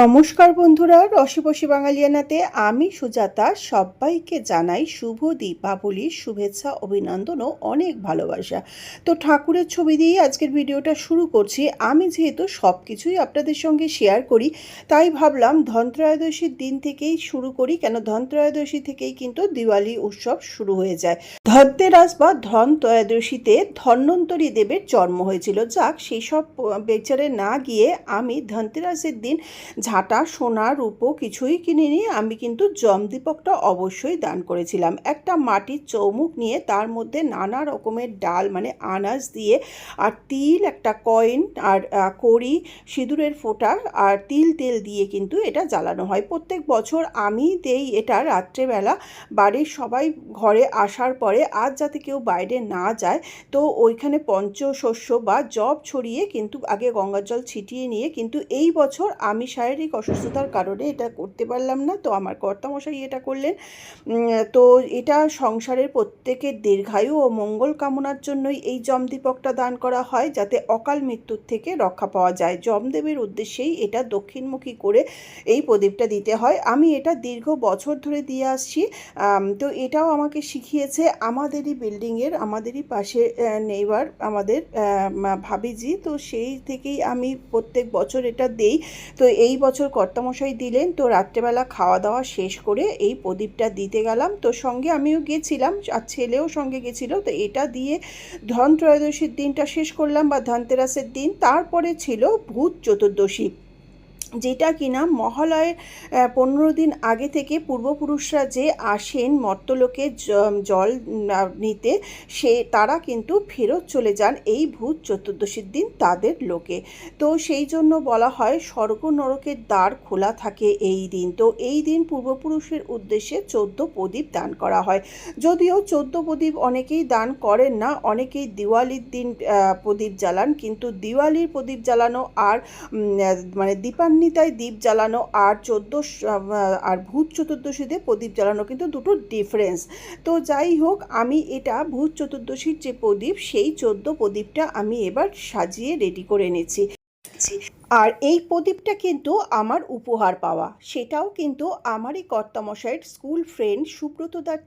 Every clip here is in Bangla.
নমস্কার বন্ধুরা, রসিবসী বাঙালিয়ানাতে আমি সুজাতা সবাইকে জানাই শুভ দীপাবলির শুভেচ্ছা, অভিনন্দন ও অনেক ভালোবাসা। তো ঠাকুরের ছবি দিয়ে আজকের ভিডিওটা শুরু করছি। আমি যেহেতু সব কিছুই আপনাদের সঙ্গে শেয়ার করি, তাই ভাবলাম ধনত্রয়োদশীর দিন থেকেই শুরু করি, কেন ধনত্রয়োদশী থেকেই কিন্তু দিওয়ালি উৎসব শুরু হয়ে যায়। ধনতেরাস বা ধন ত্রয়োদশীতে ধন্বন্তরী দেবের জন্ম হয়েছিল। যাক সেই সব বেচারে না গিয়ে আমি ধনতেরাসের দিন ঝাঁটা, সোনা, রূপো কিছুই কিনিনি। আমি কিন্তু জমদীপকটা অবশ্যই দান করেছিলাম। একটা মাটির চৌমুক নিয়ে তার মধ্যে নানা রকমের ডাল মানে আনাজ দিয়ে, আর তিল, একটা কয়েন, আর কড়ি, সিঁদুরের ফোঁটা, আর তিল তেল দিয়ে কিন্তু এটা জ্বালানো হয়। প্রত্যেক বছর আমি দেই এটা রাত্রেবেলা। বাড়ির সবাই ঘরে আসার পরে আজ যাতে কেউ বাইরে না যায়, তো ওইখানে পঞ্চশস্য বা জব ছড়িয়ে কিন্তু আগে গঙ্গার জল ছিটিয়ে নিয়ে কিন্তু এই বছর আমি শারীরিক অসুস্থতার কারণে এটা করতে পারলাম না। তো আমার কর্তামশাই এটা করলেন। তো এটা সংসারের প্রত্যেকের দীর্ঘায়ু ও মঙ্গল কামনার জন্যই এই জমদীপকটা দান করা হয়, যাতে অকাল মৃত্যুর থেকে রক্ষা পাওয়া যায়। জমদেবের উদ্দেশ্যেই এটা দক্ষিণমুখী করে এই প্রদীপটা দিতে হয়। আমি এটা দীর্ঘ বছর ধরে দিয়ে আসছি। তো এটাও আমাকে শিখিয়েছে আমাদেরই বিল্ডিংয়ের, আমাদেরই পাশে নেইবার, আমাদের ভাবিজি। তো সেই থেকেই আমি প্রত্যেক বছর এটা দেই। তো এই বছর কর্তামশাই দিলেন, তো রাত্রেবেলা খাওয়া দাওয়া শেষ করে এই প্রদীপটা দিতে গেলাম। তো সঙ্গে আমিও গেছিলাম, আর ছেলেও সঙ্গে গেছিল, তো এটা দিয়ে ধন ত্রয়োদশীর দিনটা শেষ করলাম বা ধনতেরাসের দিন। তারপরে ছিল ভূত চতুর্দশী। যেটা কিনা মহালয়ের পনেরো দিন আগে থেকে পূর্বপুরুষরা যে আসেন মর্তলোকে জল নিতে সে তারা কিন্তু ফেরত চলে যান এই ভূত চতুর্দশীর দিন তাদের লোকে। তো সেই জন্য বলা হয় স্বর্গ নরকের দ্বার খোলা থাকে এই দিন। তো এই দিন পূর্বপুরুষের উদ্দেশ্যে চোদ্দ প্রদীপ দান করা হয়। যদিও চোদ্দ প্রদীপ অনেকেই দান করেন না অনেকেই দিওয়ালির দিন প্রদীপ জ্বালান কিন্তু দিওয়ালির প্রদীপ জ্বালানো আর মানে আহ, দীপ দ্বীপ জ্বালানো আর চোদ্দ আর ভূত চতুর্দশীতে প্রদীপ জ্বালানো কিন্তু দুটো ডিফারেন্স তো যাই হোক, আমি এটা ভূত চতুর্দশীর যে প্রদীপ, সেই চোদ্দ প্রদীপটা আমি এবার সাজিয়ে রেডি করে এনেছি। আর এই প্রদীপটা কিন্তু আমার উপহার পাওয়া। সেটাও কিন্তু আমারই কর্তামশাইয়ের স্কুল ফ্রেন্ড সুব্রত দার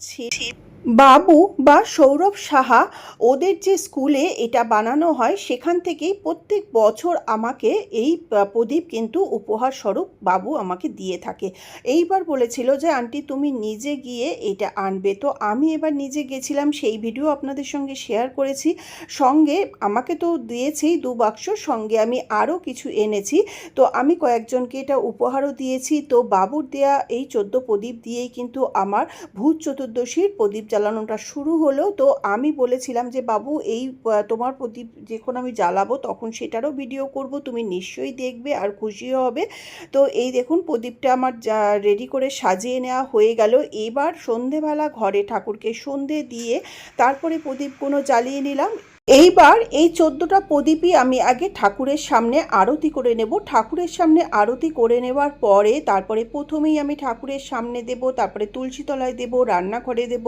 বাবু বা সৌরভ সাহা, ওদের যে স্কুলে এটা বানানো হয়, সেখান থেকেই প্রত্যেক বছর আমাকে এই প্রদীপ কিন্তু উপহার স্বরূপ বাবু আমাকে দিয়ে থাকে। এইবার বলেছিল যে, আন্টি, তুমি নিজে গিয়ে এটা আনবে। তো আমি এবার নিজে গেছিলাম, সেই ভিডিও আপনাদের সঙ্গে শেয়ার করেছি। সঙ্গে আমাকে তো দিয়েছেই দু বাক্স, সঙ্গে আমি আরও কিছু এনেছি। তো আমি কয়েকজনকে এটা উপহারও দিয়েছি। তো বাবুর দেয়া এই চোদ্দ প্রদীপ দিয়েই কিন্তু আমার ভূত চতুর্দশীর প্রদীপ জ্বালানোটা শুরু হলো। তো আমি বলেছিলাম যে, বাবু, এই তোমার প্রদীপ যখন আমি জ্বালাবো তখন সেটারও ভিডিও করব। তুমি নিশ্চয়ই দেখবে আর খুশিও হবে। তো এই দেখুন, প্রদীপটা আমার রেডি করে সাজিয়ে নেওয়া হয়ে গেল। এবার সন্ধেবেলা ঘরে ঠাকুরকে সন্ধে দিয়ে তারপরে প্রদীপগুলো জ্বালিয়ে নিলাম। এইবার এই চোদ্দোটা প্রদীপই আমি আগে ঠাকুরের সামনে আরতি করে নেব। ঠাকুরের সামনে আরতি করে নেওয়ার পরে তারপরে প্রথমেই আমি ঠাকুরের সামনে দেব, তারপরে তুলসীতলায় দেব, রান্নাঘরে দেব,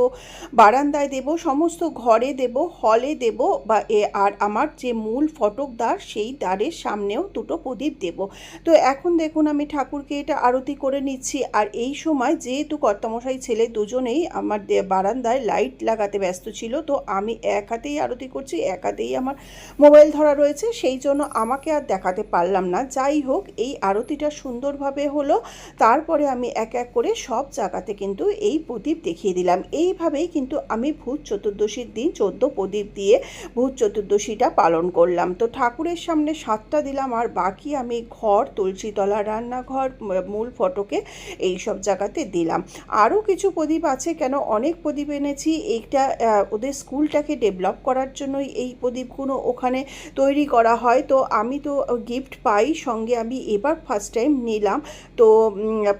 বারান্দায় দেব, সমস্ত ঘরে দেব হলে দেব বা এ আর আমার যে মূল ফটক দ্বার সেই দ্বারের সামনেও দুটো প্রদীপ দেব। তো এখন দেখুন আমি ঠাকুরকে এটা আরতি করে নিচ্ছি। আর এই সময় যেহেতু কর্তামশাই ছেলে দুজনেই আমার বারান্দায় লাইট লাগাতে ব্যস্ত ছিল, তো আমি এক হাতেই আরতি করছি এক হাতেই আমার মোবাইল ধরা রয়েছে, সেই জন্য আমাকে আর দেখাতে পারলাম না। যাই হোক, এই আরতিটা সুন্দরভাবে হলো, তারপরে আমি এক এক করে সব জায়গাতে কিন্তু এই প্রদীপ দেখিয়ে দিলাম। এইভাবেই কিন্তু আমি ভূত চতুর্দশীর দিন চোদ্দ প্রদীপ দিয়ে ভূত চতুর্দশীটা পালন করলাম। তো ঠাকুরের সামনে সাতটা দিলাম, আর বাকি আমি ঘর, তুলসীতলা, রান্নাঘর মূল ফটকে এই সব জায়গাতে দিলাম। আরও কিছু প্রদীপ আছে, কেন অনেক প্রদীপ এনেছি। এইটা ওদের স্কুলটাকে ডেভেলপ করার জন্যই এই প্রদীপগুলো ওখানে তৈরি করা হয়। তো আমি তো গিফট পাই সঙ্গে আমি এবার ফার্স্ট টাইম নিলাম। তো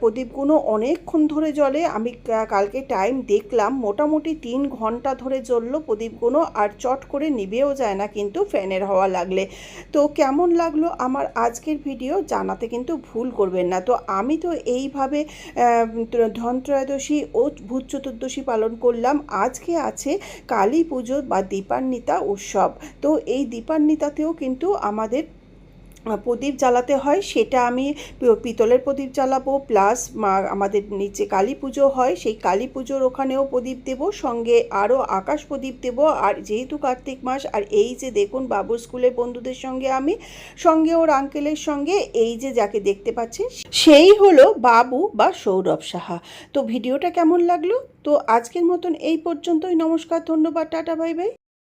প্রদীপগুলো অনেকক্ষণ ধরে জ্বলে। আমি কালকে টাইম দেখলাম মোটামুটি তিন ঘণ্টা ধরে জ্বললো প্রদীপগুলো আর চট করে নিভেও যায় না কিন্তু ফ্যানের হাওয়া লাগলে। তো কেমন লাগল আমার আজকের ভিডিও জানাতে কিন্তু ভুল করবেন না। তো আমি তো এইভাবে আহ, ধন ত্রয়োদশী ও ভূত চতুর্দশী পালন করলাম। আজকে আছে কালী পুজো বা দীপান্বিতা উৎসব। তো এই দীপান্বিতাতেও কিন্তু আমাদের প্রদীপ জ্বালাতে হয়, সেটা আমি পিতলের প্রদীপ জ্বালাবো, প্লাস আমাদের নিচে কালী পুজো হয়, সেই কালী পুজোর ওখানেও প্রদীপ দেব, সঙ্গে আরও আকাশ প্রদীপ দেব, আর যেহেতু কার্তিক মাস, আর এই যে দেখুন বাবুর স্কুলের বন্ধুদের সঙ্গে আমি, সঙ্গে ওর আঙ্কেলের সঙ্গে, এই যে যাকে দেখতে পাচ্ছেন, সেই হলো বাবু বা সৌরভ সাহা। তো ভিডিওটা কেমন লাগল? তো আজকের মতন এই পর্যন্তই, নমস্কার, ধন্যবাদ, টাটা, বাই বাই।